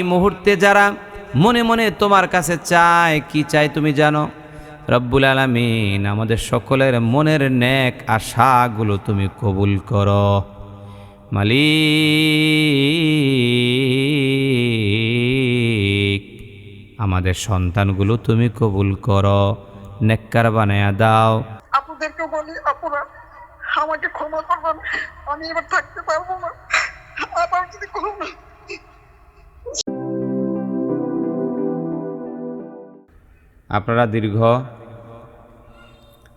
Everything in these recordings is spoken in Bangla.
এই মুহূর্তে যারা মনে মনে তোমার কাছে চায়, কি চায় তুমি জানো? রব্বুল আলমিন, আমাদের সকলের মনের ন্যাক আশাগুলো তুমি কবুল করো। মালিক, আমাদের সন্তানগুলো তুমি কবুল করো। নেককার বানায়া দাও। আপুদেরকে বলি আপুরা আমাকে ক্ষমা করবেন, আমি এবার থাকতে পারব না। আবার যদি আপনারা দীর্ঘ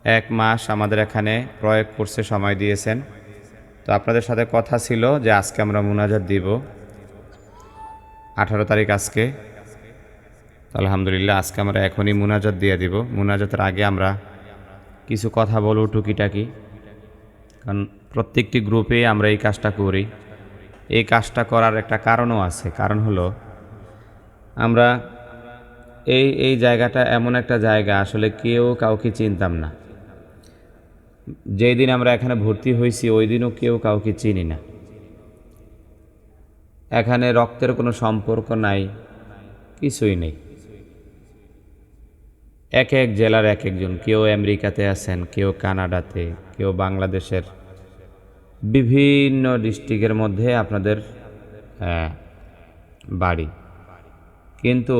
এক মাস আমাদের এখানে প্রয়োগ করছে, সময় দিয়েছেন। তো আপনাদের সাথে কথা ছিল যে আজকে আমরা মুনাজাত দিব। আঠারো তারিখ আজকে। আলহামদুলিল্লাহ আজকে আমরা এখনই মুনাজাত দিয়ে দিব। মুনাজাতের আগে আমরা কিছু কথা বলব টুকিটাকি। কারণ প্রত্যেকটি গ্রুপে আমরা এই কাজটা করি। এই কাজটা করার একটা কারণও আছে। কারণ হলো, আমরা এই এই জায়গাটা এমন একটা জায়গা, আসলে কেউ কাউকে চিনতাম না। যেই দিন আমরা এখানে ভর্তি হয়েছি, ওই দিনও কেউ কাউকে চিনি না। এখানে রক্তের কোনো সম্পর্ক নাই, কিছুই নেই। এক এক জেলার এক একজন, কেউ আমেরিকাতে আছেন, কেউ কানাডাতে, কেউ বাংলাদেশের বিভিন্ন ডিস্ট্রিক্টের মধ্যে আপনাদের বাড়ি। কিন্তু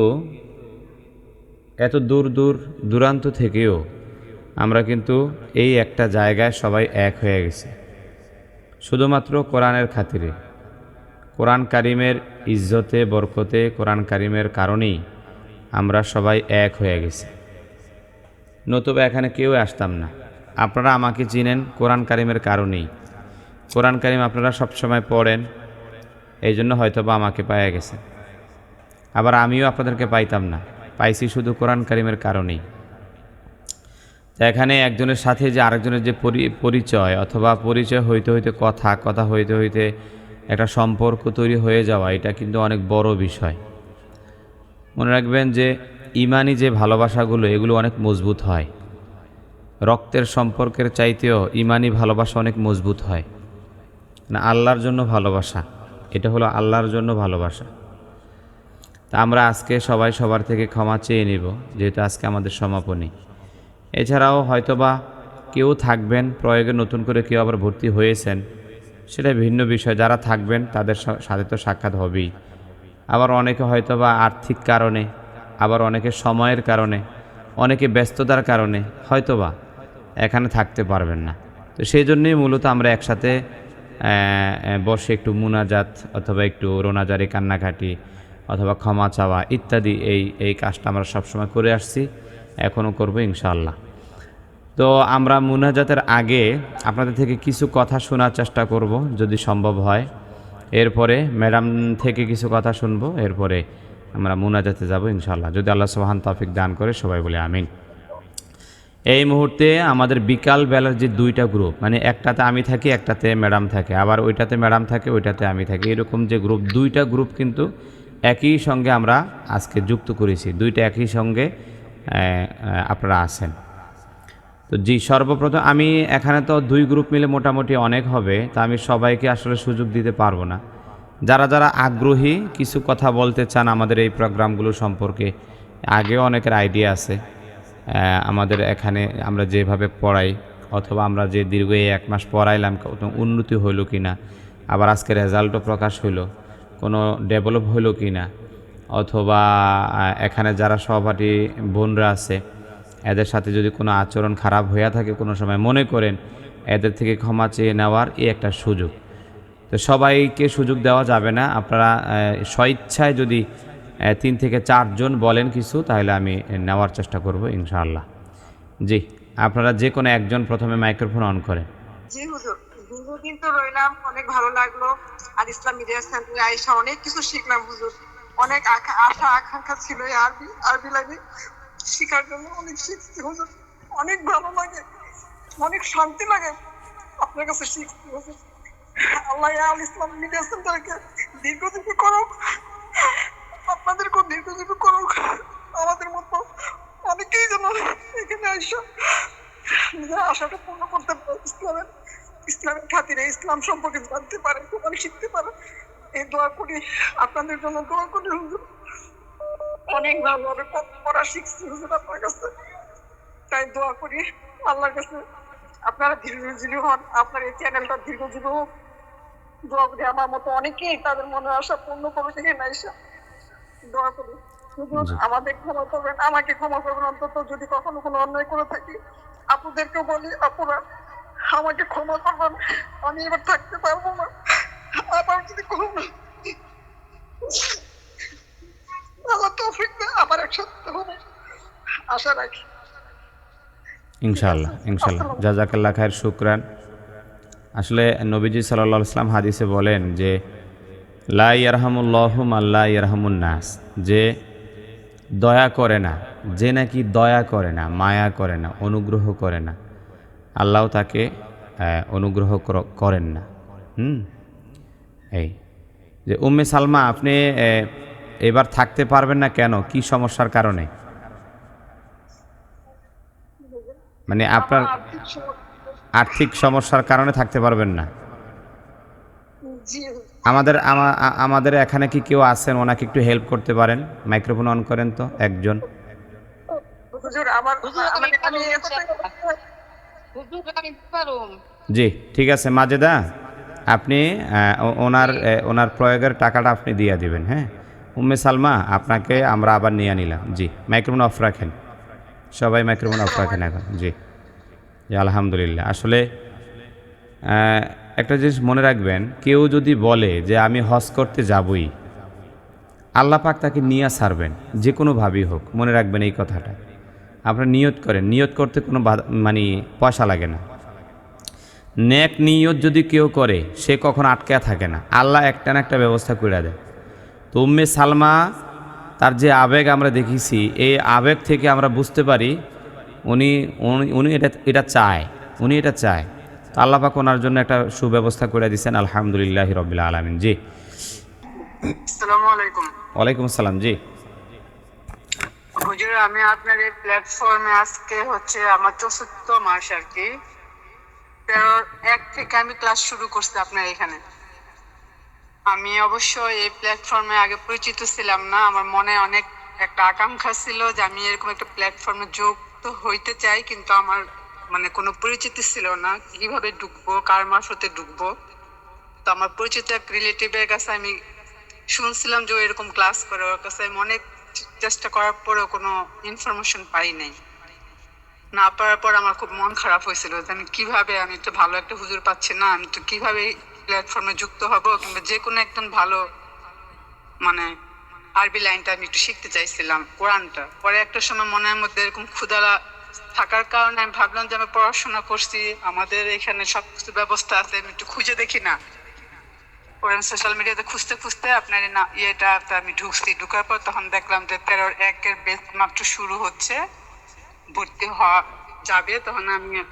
এত দূর দূর দূরান্ত থেকেও আমরা কিন্তু এই একটা জায়গায় সবাই এক হয়ে গেছি। শুধুমাত্র কোরআনের খাতিরে। কোরআন কারিমের ইজ্জতে, বরকতে, কোরআন কারিমের কারণেই আমরা সবাই এক হয়ে গেছি। নতুবা এখানে কেউ আসতাম না। আপনারা আমাকে চিনেন কোরআন কারিমের কারণেই। কোরআন কারিম আপনারা সবসময় পড়েন এই জন্য হয়তোবা আমাকে পাওয়া গেছে। আবার আমিও আপনাদেরকে পাইতাম না, পাইছি শুধু কোরআন কারিমের কারণেই। এখানে একজনের সাথে যে আরেকজনের যে পরি- পরিচয় অথবা পরিচয় হইতে হইতে কথা কথা হইতে হইতে একটা সম্পর্ক তৈরি হয়ে যাওয়া, এটা কিন্তু অনেক বড় বিষয়। মনে রাখবেন যে ইমানি যে ভালোবাসাগুলো, এগুলো অনেক মজবুত হয়। রক্তের সম্পর্কের চাইতেও ইমানি ভালোবাসা অনেক মজবুত হয়। না আল্লাহর জন্য ভালোবাসা। এটা হলো আল্লাহর জন্য ভালোবাসা। তা আমরা আজকে সবাই সবার থেকে ক্ষমা চেয়ে নিব, যেহেতু আজকে আমাদের সমাপনী। এছাড়াও হয়তোবা কেউ থাকবেন, প্রয়োগে নতুন করে কেউ আবার ভর্তি হয়েছেন, সেটা ভিন্ন বিষয়। যারা থাকবেন, তাদের সাথে তো সাক্ষাৎ হবেই। আবার অনেকে হয়তোবা আর্থিক কারণে, আবার অনেকে সময়ের কারণে, অনেকে ব্যস্ততার কারণে হয়তোবা এখানে থাকতে পারবেন না। তো সেই জন্যই মূলত আমরা একসাথে বসে একটু মুনাজাত অথবা একটু রোনাজারি, কান্নাকাটি অথবা ক্ষমা চাওয়া ইত্যাদি এই এই কাজটা আমরা সবসময় করে আসছি, এখনও করব ইনশাআল্লাহ। তো আমরা মুনাজাতের আগে আপনাদের থেকে কিছু কথা শোনার চেষ্টা করব যদি সম্ভব হয়। এরপরে ম্যাডাম থেকে কিছু কথা শুনব, এরপরে আমরা মুনাজাতে যাব ইনশাল্লাহ যদি আল্লাহ সোহান তফিক দান করে সবাই বলে আমিন। এই মুহূর্তে আমাদের বিকাল বেলার যে দুইটা গ্রুপ মানে একটাতে আমি থাকি, একটাতে ম্যাডাম থাকে, আবার ওইটাতে ম্যাডাম থাকে, ওইটাতে আমি থাকি, এরকম যে গ্রুপ দুইটা গ্রুপ কিন্তু একই সঙ্গে আমরা আজকে যুক্ত করেছি, দুইটা একই সঙ্গে আপনারা আছেন। তো জি, সর্বপ্রথম আমি এখানে তো দুই গ্রুপ মিলে মোটামুটি অনেক হবে, তা আমি সবাইকে আসলে সুযোগ দিতে পারব না। যারা যারা আগ্রহী কিছু কথা বলতে চান আমাদের এই প্রোগ্রামগুলো সম্পর্কে আগেও অনেকের আইডিয়া আছে। আমাদের এখানে আমরা যেভাবে পড়াই, অথবা আমরা যে দীর্ঘ এক মাস পড়াইলাম উন্নতি হইল কি না? আবার আজকে রেজাল্টও প্রকাশ হইল, কোনো ডেভেলপ হইল কি না? অথবা এখানে যারা সহপাঠী বোনরা আছে, এদের সাথে যদি কোনো আচরণ খারাপ হইয়া থাকে কোনো সময়, মনে করেন এদের থেকে ক্ষমা চেয়ে নেওয়ার এই একটা সুযোগ। তো সবাইকে সুযোগ দেওয়া যাবে না। আপনারা স্বইচ্ছায় যদি তিন থেকে চারজন বলেন কিছু, তাহলে আমি নেওয়ার চেষ্টা করব ইনশাআল্লাহ। জি, আপনারা যে কোনো একজন প্রথমে মাইক্রোফোন অন করেন। জি, হুজুর। দীর্ঘদিন তো রইলাম, অনেক ভালো লাগল। আর ইসলাম মিডিয়া সেন্টারে আইসা অনেক কিছু শিখলাম, হুজুর। অনেক আশা, আকাঙ্ক্ষা ছিল আরবি আরবি লাইনে শিখার জন্য অনেক শিখছি, হুজুর। অনেক ভালো লাগে, অনেক শান্তি লাগে। আপনার কাছে শিখছি, হুজুর। আল্লাহ আল ইসলাম মিডিয়া সেন্টারকে দীর্ঘজীবী করুক। আপনাদেরকেও দীর্ঘজীবী করুক। আমাদের মতো অনেকেই যেন এখানে আইসা নিজের আশাটা পূর্ণ করতে পারে। ইসলামের ইসলামের খাতিরে ইসলাম সম্পর্কে জানতে পারে, কোরআন শিখতে পারে। এই দোয়া করি আপনাদের জন্য, দোয়া করি হুজুর। অনেক ভালোভাবে কত পড়া শিখছি হুজুর আপনার কাছে। তাই দোয়া করি আল্লাহর কাছে। আপনারা দীর্ঘজীবী হন, আপনার এই চ্যানেলটা দীর্ঘজীবী হোক। দোয়া করি আমার মতো অনেকেই তাদের মনে আশা পূর্ণ করে থেকে নাইসা দোয়া করি। আমাদের ক্ষমা করবেন আমাকে ক্ষমা করবেন। অন্তত যদি কখনো কোনো অন্যায় করে থাকি আপুদেরকেও বলি আপুরা আমাকে ক্ষমা করবেন আমি এবার থাকতে পারব না। আবার যদি কোনো আল্লাহ তৌফিক আবার আশা রাখি। ইনশাআল্লাহ ইনশাআল্লাহ। জাজাকাল্লাহ খায়ের শুক্রান। আসলে নবীজি সাল্লাহ ইসলাম হাদিসে বলেন যে লা ইয়ারহামুল্লাহুম আল্লাহ ইয়ারহামুন নাস যে দয়া করে না যে নাকি দয়া করে না মায়া করে না অনুগ্রহ করে না আল্লাহ তাকে অনুগ্রহ করেন না। হুম? এই যে উম্মে সালমা আপনি এবার থাকতে পারবেন না কেন? কি সমস্যার কারণে? মানে আপনার আর্থিক সমস্যার কারণে থাকতে পারবেন না। আমাদের আমাদের এখানে কি কেউ আছেন? ওনাকে একটু হেল্প করতে পারেন। মাইক্রোফোন অন করেন তো একজন। হুজুর আমার হুজুর, আমি আমি পারব এতটাই হুজুর আমি পারুম জি ঠিক আছে মাজেদা। আপনি ওনার ওনার প্রয়োগের টাকাটা আপনি দিয়ে দিবেন হ্যাঁ? উম্মে সালমা আপনাকে আমরা আবার নিয়ে নিলাম। জি মাইক্রোফোন অফ রাখেন। সবাই মাইক্রোফোন অফ রাখেন এখন। জি। জি আলহামদুলিল্লাহ। আসলে একটা জিনিস মনে রাখবেন, কেউ যদি বলে যে আমি হজ করতে যাবই, আল্লাহ পাক তাকে নিয়ে ছাড়বেন, যে কোনোভাবেই হোক, মনে রাখবেন এই কথাটা। আপনার নিয়ত করেন, নিয়ত করতে কোনো মানে পয়সা লাগে না। নেক নিয়ত যদি কেউ করে, সে কখন আটকে থাকে না। আল্লাহ একটা না একটা ব্যবস্থা করে দেয়। তো উম্মে সালমা, তার যে আবেগ আমরা দেখেছি, এই আবেগ থেকে আমরা বুঝতে পারি উনি- উনি এটা এটা চায়, উনি এটা চায়। তো আল্লাহ পাক ওনার জন্য একটা সুব্যবস্থা করে দিয়েছেন আলহামদুলিল্লাহ রবিল্লা আলমিন। জি। আসসালামু আলাইকুম। ওয়ালাইকুম আসসালাম জি। হুজুর আমি আপনার এই প্ল্যাটফর্মে আজকে হচ্ছে আমার চতুর্থ মাস আর কি। এক থেকে আমি ক্লাস শুরু করছি আপনার এখানে। আমি অবশ্য এই প্ল্যাটফর্মে আগে পরিচিত ছিলাম না আমার মনে অনেক একটা আকাঙ্ক্ষা ছিল যে আমি এরকম একটা প্ল্যাটফর্মে যুক্ত হইতে চাই কিন্তু আমার মানে কোনো পরিচিতি ছিল না, কীভাবে ঢুকবো, কার মারফতে ঢুকবো। তো আমার পরিচিত এক রিলেটিভের কাছে আমি শুনছিলাম যে এরকম ক্লাস করে, ওর কাছে আমি অনেক চেষ্টা করার পরেও কোনো ইনফরমেশন পাই নাই। না পাওয়ার পর আমার খুব মন খারাপ হয়েছিল, যে আমি কীভাবে, আমি তো ভালো একটা হুজুর পাচ্ছি না, আমি তো কীভাবে প্ল্যাটফর্মে যুক্ত হব, কিংবা যে কোনো একজন ভালো মানে আরবি লাইনটা আমি একটু শিখতে চাইছিলাম, কোরআনটা। পরে একটা সময় মনের মধ্যে এরকম ক্ষুদারা থাকার কারণে আমি ভাবলাম যে আমি পড়াশোনা করছি, আমাদের এখানে সব কিছু ব্যবস্থা আছে, আমি একটু খুঁজে দেখি না। পরে সোশ্যাল মিডিয়াতে খুঁজতে খুঁজতে আপনার না- ইয়েটা আমি ঢুকছি। ঢুকার পর তখন দেখলাম যে তেরোর একের বেস মাত্র শুরু হচ্ছে। ভর্তি হওয়া যাবে, তখন আমি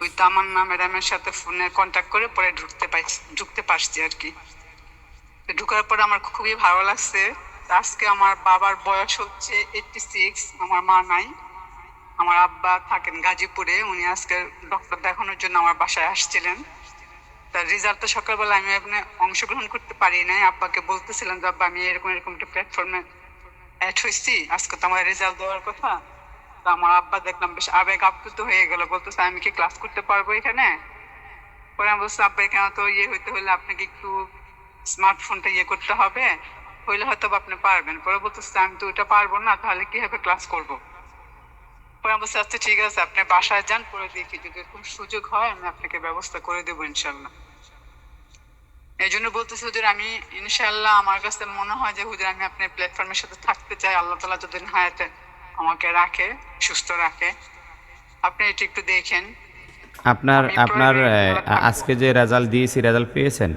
ওই তামান্না ম্যাডামের সাথে ফোনে কন্ট্যাক্ট করে পরে ঢুকতে পাইছি ঢুকতে পারছি আর কি। ঢুকার পর আমার খুবই ভালো লাগছে। আজকে আমার বাবার বয়স হচ্ছে এইটটি সিক্স আমার মা নাই। আমার আব্বা থাকেন গাজীপুরে, উনি আজকে ডক্টর দেখানোর জন্য আমার বাসায় আসছিলেন। তার রেজাল্ট তো সকালবেলা আমি এখানে অংশগ্রহণ করতে পারি নাই। আব্বাকে বলতেছিলাম যে, আব্বা, আমি এরকম এরকম একটা প্ল্যাটফর্মে অ্যাড হয়েছি আজকে তো আমার রেজাল্ট দেওয়ার কথা। তো আমার আব্বা দেখলাম বেশ আবেগ আপ্লুত হয়ে গেল। বলতেছে, আমি কি ক্লাস করতে পারব এখানে? পরে আমি বলছি, আব্বা, এখানে তো ইয়ে হইতে হলে আপনাকে একটু স্মার্টফোনটা ইয়ে করতে হবে। হইলে হয়তো আপনি পারবেন। পরে বলতেছে, আমি তো ওইটা পারব না, তাহলে কীভাবে ক্লাস করব? পরে আমি বলছি আচ্ছা ঠিক আছে আপনি বাসায় যান দেখি যদি এরকম সুযোগ হয় আমি আপনাকে ব্যবস্থা করে দেবো ইনশাল্লাহ। এই জন্য বলতেছি হুজুর আমি ইনশাল্লাহ আমার কাছে মনে হয় যে হুজুর আমি আপনার প্ল্যাটফর্মের সাথে থাকতে চাই আল্লাহ তালা যতদিন হায়াতে আমাকে রাখে সুস্থ রাখে। আপনি এটা একটু দেখেন। আপনার আপনার। আজকে যে রেজাল্ট দিয়েছি রেজাল্ট পেয়েছেন?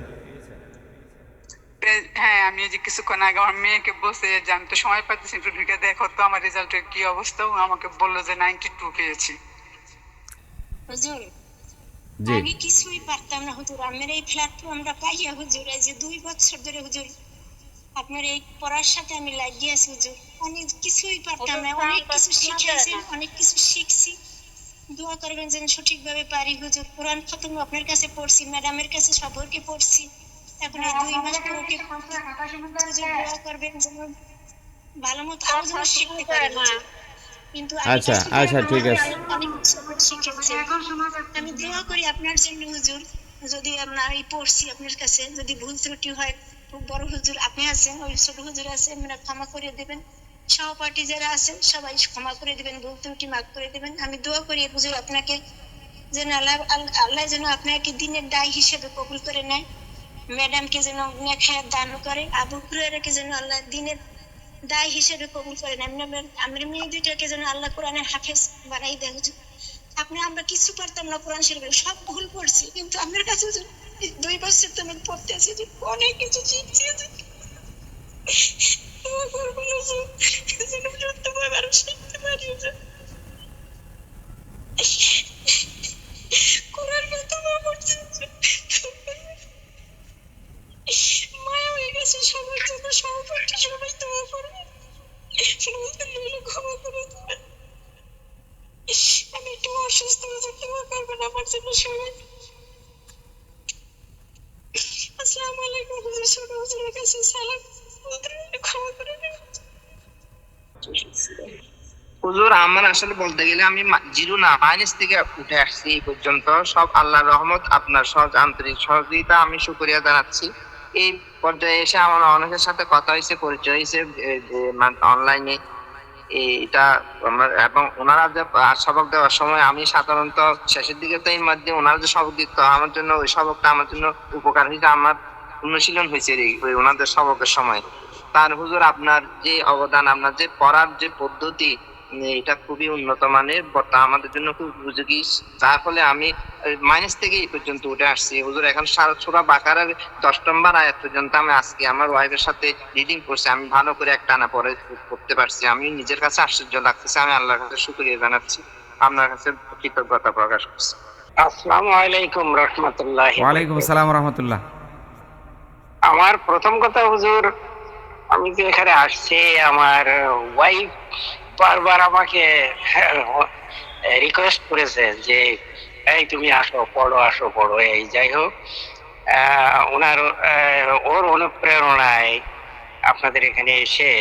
হ্যাঁ আমি এই যে কিছুক্ষণ আগে আমার মেয়েকে বসে যে আমি তো সময় পাচ্ছি একটু ঢুকে দেখো তো আমার রেজাল্টের কি অবস্থা? ও আমাকে বলল যে নাইনটি টু পেয়েছি। হুজুর আমি কিছুই পারতাম না হুজুর। আমার এই প্ল্যাটফর্মটা পাইয়া হুজুর এই যে দুই বছর ধরে হুজুর আপনার এই পড়ার সাথে আমি লাগিয়ে আছি হুজুর। আমি কিছুই পারতাম না অনেক কিছু শিখেছি অনেক কিছু শিখছি। দোয়া করবেন যেন সঠিকভাবে পারি হুজুর। কোরআন খতম আপনার কাছে পড়ছি ম্যাডামের কাছে সবরকে পড়ছি। এখন এই দুই মাস পর ওকে করবেন ভালো মতো আরও যেন শিখতে পারে। কিন্তু আমি আচ্ছা, আচ্ছা, ঠিক আছে। শিখেছে আমি দোয়া করি আপনার জন্য হুজুর। যদি আমরা এই পড়ছি আপনার কাছে যদি ভুল ত্রুটি হয় খুব বড় হুজুর আপনি আছেন ওই ছোট হুজুর আছেন আপনারা ক্ষমা করে দেবেন। সহপাঠী যারা আছেন সবাই ক্ষমা করে দিবেন ভুল ত্রুটি মাফ করে দিবেন। আমি দোয়া করি হুজুর আপনাকে যেন আল্লাহ আল্লাহ যেন আপনাকে দিনের দায় হিসেবে কবুল করে নেয়। ম্যাডামকে যেন নেখায় দান করে, আবু হুরায়রাকে যেন আল্লাহ দিনের দায় হিসেবে কবুল করে নেয় আমরা- আমরা মেয়ে দুইটাকে যেন আল্লাহ কোরআনের হাফেজ বানাই দেয়। আপনি, আমরা কিছু পারতাম না কোরআন শরীফের, সব ভুল পড়ছি কিন্তু আপনার কাছে দুই বছর তো আমি পড়তে আছি যে অনেক কিছু শিখছি যেন শিখতে আসলে বলতে গেলে আমি জিরো না মাইনাস থেকে উঠে আসছি এই পর্যন্ত। সব আল্লাহর রহমত, আপনার সহজ আন্তরিক সহযোগিতা আমি শুকরিয়া জানাচ্ছি। এই পর্যায়ে এসে আমার অনেকের সাথে কথা হয়েছে, পরিচয় হয়েছে অনলাইনে এটা আমার, এবং ওনারা যে সবক দেওয়ার সময় আমি সাধারণত শেষের দিকে তো এই মধ্যে ওনারা যে সবক দিত, আমার জন্য ওই সবকটা আমার জন্য উপকার হয়েছে, আমার অনুশীলন হয়েছে ওই ওনাদের সবকের সময়। তার হুজুর, আপনার যে অবদান, আপনার যে পড়ার যে পদ্ধতি এটা খুবই উন্নত মানের বর্তমান আমাদের জন্য খুব উপযোগী। যার ফলে আমি মাইনাস থেকে এই পর্যন্ত উঠে আসছি। হুজুর এখন সুরা বাকারের দশ নম্বর আয়াত পর্যন্ত আমি আজকে আমার ওয়াইফের সাথে রিডিং করছি। আমি ভালো করে একটা না পরে করতে পারছি। আমি নিজের কাছে আশ্চর্য লাগতেছে। আমি আল্লাহর কাছে শুক্রিয়া জানাচ্ছি। আপনার কাছে কৃতজ্ঞতা প্রকাশ করছি। আসসালামু আলাইকুম রহমতুল্লাহ। ওয়ালাইকুম আসসালাম রহমতুল্লাহ। আমার প্রথম কথা হুজুর আমি তো এখানে আসছি আমার ওয়াইফ বারবার আমাকে রিকোয়েস্ট করেছে যে, এই তুমি আসো, পড়ো আসো, পড়ো, এই, যাই হোক। ওনার ওর অনুপ্রেরণায় আপনাদের এখানে এসে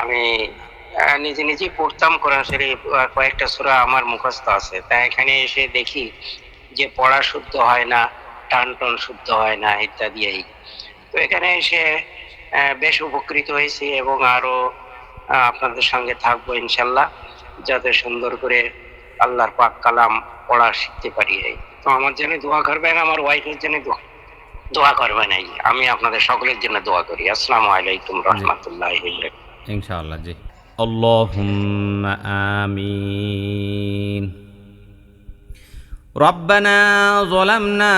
আমি নিজে নিজেই পড়তাম কোরআন শরীফ কয়েকটা সূরা আমার মুখস্থ আছে। তাই এখানে এসে দেখি যে পড়া শুদ্ধ হয় না, টান টন শুদ্ধ হয় না, ইত্যাদি, এই। তো এখানে এসে বেশ উপকৃত হয়েছি এবং আরও আপনাদের সঙ্গে থাকবো ইনশাল্লাহ যাতে সুন্দর করে আল্লাহর পাক কালাম পড়া শিখতে পারি এই তো আমার জন্য দোয়া করবেন আমার ওয়াইফের জন্য দোয়া দোয়া করবেন এই আমি আপনাদের সকলের জন্য দোয়া করি আসসালামু আলাইকুম রহমতুল্লাহ ইনশাআল্লাহ জি اللهم آمين ربنا ظلمنا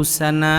أنفسنا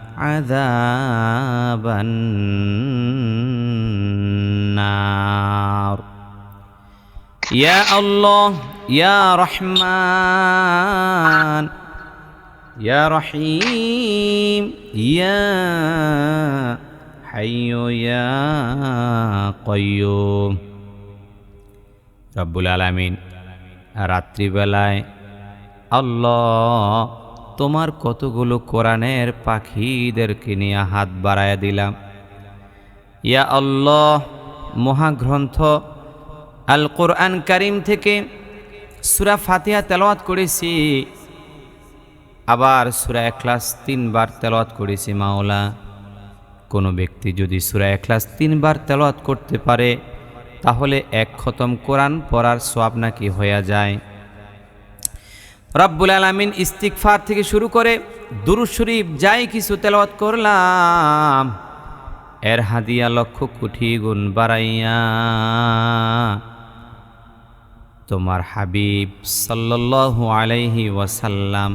عذاب النار يا الله يا رحمن يا رحيم يا حي يا قيوم রব্বুল আলামিন রাত্রিবেলায় আল্লাহ তোমার কতগুলো কোরআনের পাখিদেরকে নিয়ে হাত বাড়ায় দিলাম। ইয়া আল্লাহ, মহাগ্রন্থ আল কোরআন কারিম থেকে সুরা ফাতিহা তেলাওয়াত করেছি, আবার সুরা এখলাস তিনবার তেলাওয়াত করেছি মাওলা। কোনো ব্যক্তি যদি সুরা এখলাস তিনবার তেলাওয়াত করতে পারে, তাহলে এক খতম কোরআন পড়ার সোয়াব নাকি হয়ে যায়। রব্বুল আলমিন ইস্তিকফার থেকে শুরু করে দুরুদ শরীফ যাই কিছু তেলাওয়াত করলাম। এর হাদিয়া লক্ষ কোটি গুণ বাড়াইয়া তোমার হাবিব সাল্লাল্লাহু আলাইহি ওয়াসাল্লাম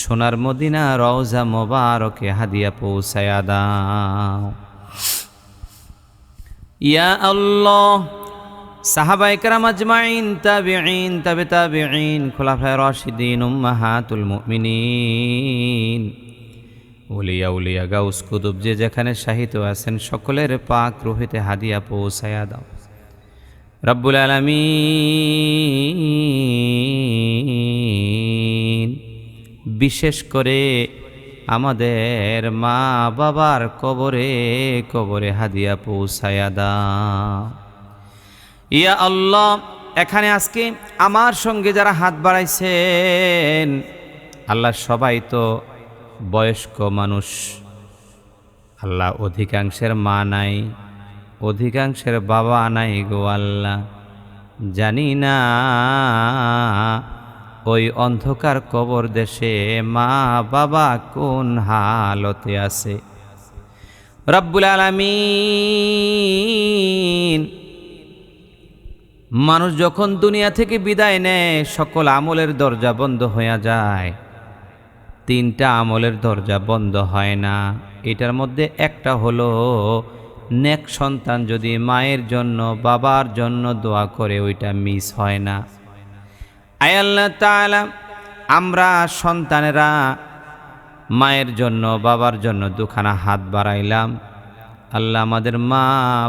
সোনার মদিনা রওজা মোবারকে হাদিয়া পৌঁছায়া দাও। ইয়া আল্লাহ উলিয়া গাউস যে যেখানে শাহিত আছেন, সকলের পাক রুহিতে হাদিয়া পৌঁছায়া দাও। রব্বুল আলামিন, বিশেষ করে আমাদের মা বাবার কবরে কবরে হাদিয়া পৌঁছায়া দাও। ইয়া আল্লাহ, এখানে আজকে আমার সঙ্গে যারা হাত বাড়াইছেন আল্লাহ সবাই তো বয়স্ক মানুষ। আল্লাহ অধিকাংশের মা নাই, অধিকাংশের বাবা নাই গো আল্লাহ। জানি না, ওই অন্ধকার কবর দেশে মা বাবা কোন হালতে আছে। রব্বুল আলামিন মানুষ যখন দুনিয়া থেকে বিদায় নেয়, সকল আমলের দরজা বন্ধ হয়ে যায়। তিনটা আমলের দরজা বন্ধ হয় না। এটার মধ্যে একটা হলো, নেক সন্তান যদি মায়ের জন্য, বাবার জন্য দোয়া করে, ওইটা মিস হয় না। আয় আল্লাহ তাআলা, আমরা সন্তানেরা মায়ের জন্য, বাবার জন্য দুখানা হাত বাড়াইলাম। আল্লাহ আমাদের মা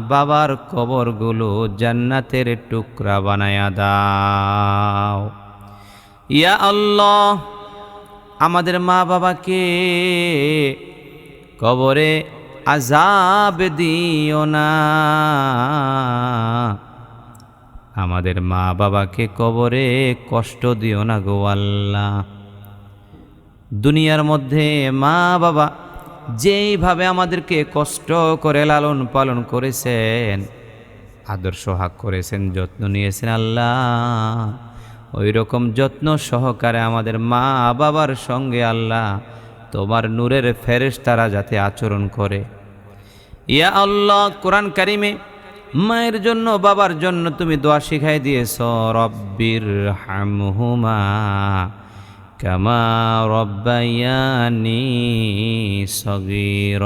বাবার কবরগুলো জান্নাতের টুকরা বানায়া দাও। ইয়া আল্লাহ, আমাদের মা বাবাকে কবরে আজাব দিও না। আমাদের মা বাবাকে কবরে কষ্ট দিও না গো আল্লাহ। দুনিয়ার মধ্যে মা বাবা যেইভাবে আমাদেরকে কষ্ট করে লালন পালন করেছেন, আদর্শ হাক করেছেন, যত্ন নিয়েছেন আল্লাহ। ওই রকম যত্ন সহকারে আমাদের মা বাবার সঙ্গে আল্লাহ তোমার নূরের ফেরেশ তারা যাতে আচরণ করে। ইয়া আল্লাহ, কোরআন কারিমে মায়ের জন্য, বাবার জন্য তুমি দোয়া শিখাই দিয়েছ রব্বির হামহুমা কামা রব্বায়ানি সগীর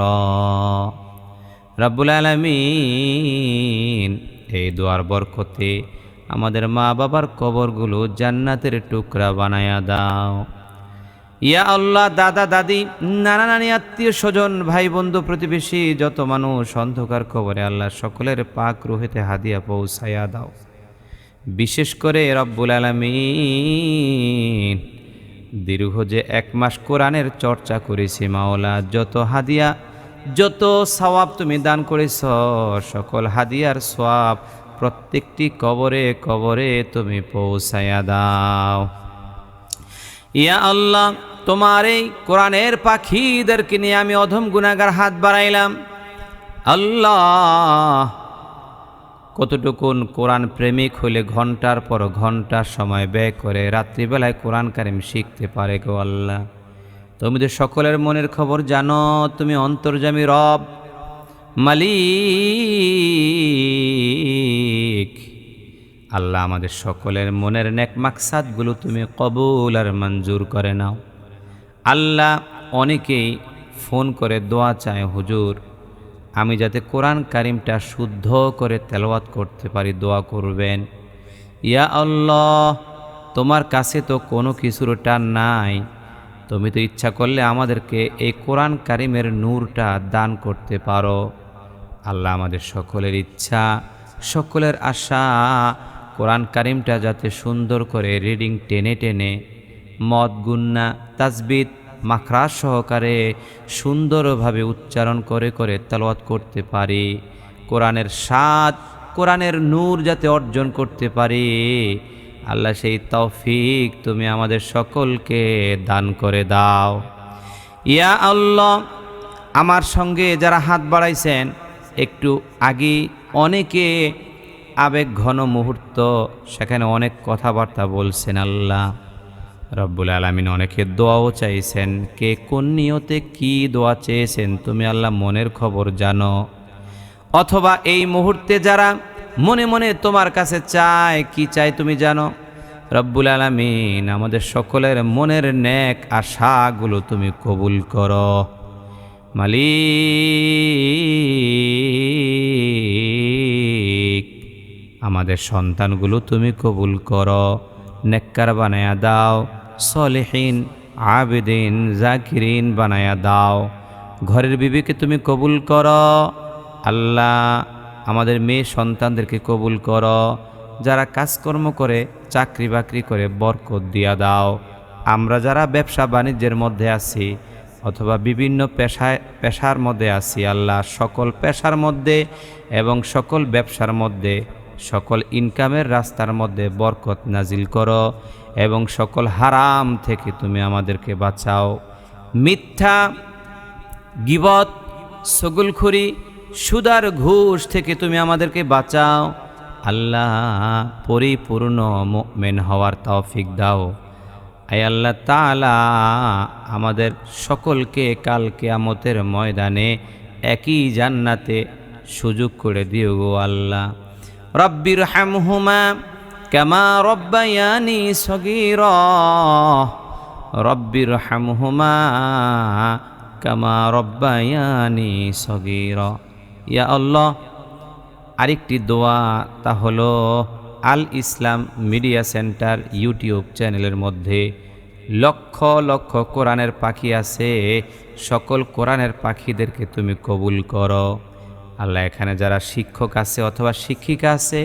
রব্বুল আলামিন এই দোয়ার বরকতে আমাদের মা বাবার কবরগুলো জান্নাতের টুকরা বানায়া দাও। ইয়া আল্লাহ, দাদা, দাদি, নানা, নানি, আত্মীয় স্বজন ভাই বন্ধু প্রতিবেশী, যত মানুষ অন্ধকার কবরে আল্লাহ সকলের পাক রুহেতে হাদিয়া পৌঁছায়া দাও। বিশেষ করে রব্বুল আলমিন দীর্ঘ যে এক মাস কোরআনের চর্চা করেছি মাওলা, যত হাদিয়া, যত সওয়াব তুমি দান করেছ, সকল হাদিয়ার সোয়াব প্রত্যেকটি কবরে কবরে তুমি পৌঁছায়া দাও। ইয়া আল্লাহ, তোমার এই কোরআনের পাখিদেরকে নিয়ে আমি অধম গুনাগার হাত বাড়াইলাম। আল্লাহ কতটুকুন কোরআন প্রেমিক হলে ঘণ্টার পর ঘণ্টা সময় ব্যয় করে, রাত্রিবেলায় কোরআন কারিম শিখতে পারে গো আল্লাহ। তুমি তো সকলের মনের খবর জানো, তুমি অন্তর্জামী রব, মালিক। আল্লাহ আমাদের সকলের মনের নেক মাকসাদগুলো তুমি কবুল আর মঞ্জুর করে নাও। আল্লাহ অনেকেই ফোন করে দোয়া চায়, হুজুর আমি যাতে কোরআন কারিমটা শুদ্ধ করে তেলাওয়াত করতে পারি, দোয়া করবেন। ইয়া আল্লাহ, তোমার কাছে তো কোনো কিছুর টান নাই। তুমি তো ইচ্ছা করলে আমাদেরকে এই কোরআন কারিমের নূরটা দান করতে পারো। আল্লাহ আমাদের সকলের ইচ্ছা, সকলের আশা, কোরআন কারিমটা যাতে সুন্দর করে রিডিং টেনে টেনে, মদ, গুন্না তাজবিদ মাখরাজ সহকারে সুন্দরভাবে উচ্চারণ করে করে তালওয়াত করতে পারি। কোরআনের স্বাদ, কোরআনের নূর যাতে অর্জন করতে পারি। আল্লাহ সেই তৌফিক তুমি আমাদের সকলকে দান করে দাও। ইয়া আল্লাহ, আমার সঙ্গে যারা হাত বাড়াইছেন, একটু আগে অনেকে আবেগ ঘন মুহূর্ত, সেখানে অনেক কথাবার্তা বলছেন আল্লাহ। রব্বুল আলমিন অনেকে দোয়াও চাইছেন। কে কোন নিয়তে কি দোয়া চেয়েছেন, তুমি আল্লাহ মনের খবর জানো। অথবা এই মুহূর্তে যারা মনে মনে তোমার কাছে চায়, কি চায় তুমি জানো? রব্বুল আলমিন, আমাদের সকলের মনের ন্যাক আশাগুলো তুমি কবুল করো। মালিক, আমাদের সন্তানগুলো তুমি কবুল করো। নেককার বানায়া দাও, সলেহীন, আবেদিন, জাকিরিন বানায়া দাও। ঘরের বিবিকে তুমি কবুল করো। আল্লাহ আমাদের মেয়ে সন্তানদেরকে কবুল করো। যারা কাজকর্ম করে চাকরি বাকরি করে বরকত দিয়া দাও। আমরা যারা ব্যবসা বাণিজ্যের মধ্যে আছি অথবা বিভিন্ন পেশায়, পেশার মধ্যে আছি, আল্লাহ সকল পেশার মধ্যে এবং সকল ব্যবসার মধ্যে সকল ইনকামের রাস্তার মধ্যে বরকত নাজিল করো এবং সকল হারাম থেকে তুমি আমাদেরকে বাঁচাও। মিথ্যা, গিবত, সগুলখুরি, সুদার ঘুষ থেকে তুমি আমাদেরকে বাঁচাও। আল্লাহ পরিপূর্ণ মেন হওয়ার তৌফিক দাও। আয় আল্লাহ তালা আমাদের সকলকে কাল কেয়ামতের ময়দানে একই জান্নাতে সুযোগ করে দিও গো আল্লাহ। রব্বির হামহুমা কামা রব্বায়ানি সগীর। রব্বির হামহুমা কামা রব্বায়ানি সগীর। ইয়া আল্লাহ, আরেকটি দোয়া তা হলো Al Islam media centre YouTube চ্যানেলের মধ্যে। লক্ষ লক্ষ কোরআনের পাখি আছে, সকল কোরআনের পাখিদেরকে তুমি কবুল করো। আল্লাহ এখানে যারা শিক্ষক আছে অথবা শিক্ষিকা আছে,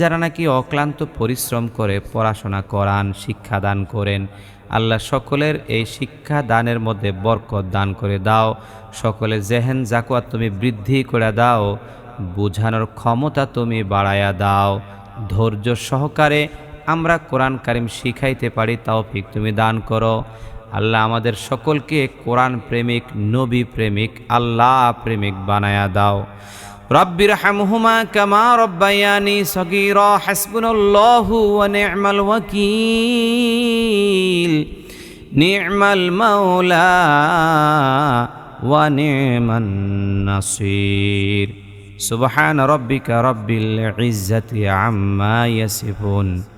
যারা নাকি অক্লান্ত পরিশ্রম করে পড়াশোনা করান, শিক্ষা দান করেন, আল্লাহ সকলের এই শিক্ষা দানের মধ্যে বরকত দান করে দাও। সকলে জেহেন জাকুয়াত তুমি বৃদ্ধি করে দাও, বোঝানোর ক্ষমতা তুমি বাড়ায়া দাও। ধৈর্য সহকারে আমরা কোরআন কারিম শিখাইতে পারি, তৌফিক তুমি দান করো। আল্লাহ আমাদের সকলকে কোরআন প্রেমিক, নবী প্রেমিক, আল্লাহ প্রেমিক বানায়া দাও। রব্বির হামহুমা কামা রব্বায়ানি সগির হাসবুল্লাহু ওয়া নি'মাল ওয়াকিল। নি'মাল মাওলা ওয়া নি'মান নাসির। সুবহান রব্বিকা রব্বিল ইজ্জাতি আম্মা ইয়াসিফুন।